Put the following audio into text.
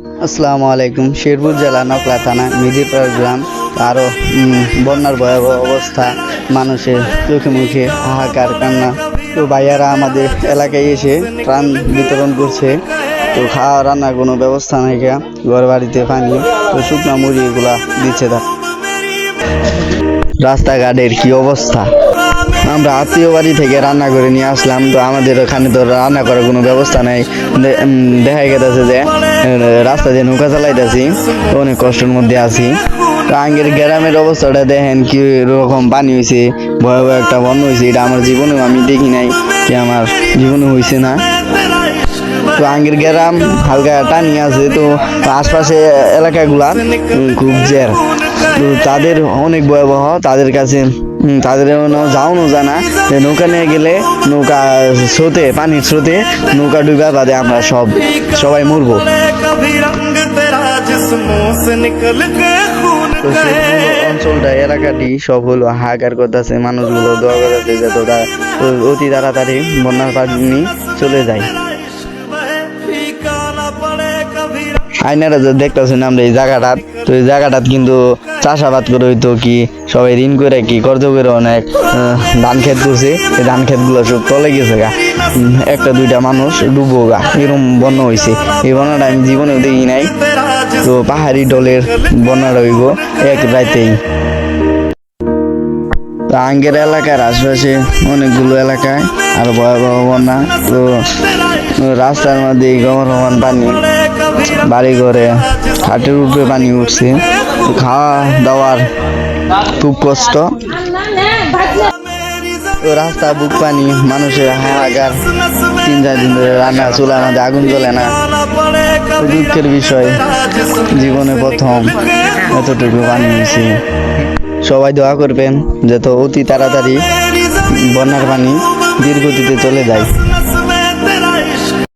আসসালামু আলাইকুম, শেরপুর জেলা নকলা থানা মিদিরপাড় গ্রাম। আরও বন্যার ভয়াবহ অবস্থা, মানুষের চোখে মুখে হাহাকার, কান্না। তো ভাইয়ারা আমাদের এলাকায় এসে ত্রাণ বিতরণ করছে। তো খাওয়া রান্নার কোনো ব্যবস্থা নাই গা ঘর বাড়িতে পানি, তো শুকনা মুড়ি এগুলা দিচ্ছে তার। রাস্তাঘাটের কি অবস্থা? আমরা আত্মীয় বাড়ি থেকে রান্না করে নিয়ে আসলাম, তো আমাদের ওখানে তো রান্না করার কোনো ব্যবস্থা নাই। দেখা গেছে যে রাস্তা দিয়ে নৌকা চালাইতেছি, অনেক কষ্টের মধ্যে আছি। তো আগের গ্রামের অবস্থাটা দেখেন কি রকম পানি হয়েছে ভয়াবহ একটা বন্যা হয়েছে এটা আমার জীবনেও আমি দেখি নাই কি আমার জীবনে হয়েছে না। তো আঙ্গের গ্রাম হালকা টানি আছে, তো আশপাশে এলাকাগুলা খুব জের। তো তাদের অনেক ভয়াবহ, তাদের কাছে তাদের যাওয়ানো জানা যে নৌকা নিয়ে গেলে নৌকা স্রোতে, পানির স্রোতে নৌকা ডুবা বাদে আমরা সব, সবাই মরবো। कभी रंग तेरा जिस्मों से निकल के खून তো সেই অঞ্চলটা এলাকাটি সব হলো হাহাকার করতেছে মানুষগুলো দোয়া করতেছে যে তোরা অতি তাড়াতাড়ি বন্যার পানি চলে যায় আইনারা যে দেখতেছেন আমরা এই জায়গাটা তো এই জায়গাটাত কিন্তু চাষাবাদ করে হইতো কি, সবাই ঋণ করে কি কর্জ করে অনেক ধান ক্ষেত করছে। এই ধান ক্ষেতগুলো সব তলে গেছে গা। একটা দুইটা মানুষ ডুবো গা এরকম বন্যা হয়েছে এই বন্যাটা আমি জীবনেও দেখি নাই। তো পাহাড়ি ডলের বন্যাটা হইব এক রাতেই। তো আঙ্গের এলাকার আশপাশে অনেকগুলো এলাকায় আর ভয়াবহ বন্যা। তো রাস্তার মধ্যে গমরমান পানি, বাড়ি ঘরে, হাটের উপরে পানি উঠছে। খাওয়া দাওয়ার খুব কষ্ট। রাস্তা, বুক পানি, মানুষের হাহাকার তিন চার দিন ধরে রান্না চুলা মধ্যে আগুন জ্বলে না। দুঃখের বিষয়, জীবনে প্রথম এতটুকু পানি হয়েছে সবাই দোয়া করবেন, যত অতি তাড়াতাড়ি বন্যার পানি ধীরগতিতে চলে যায়।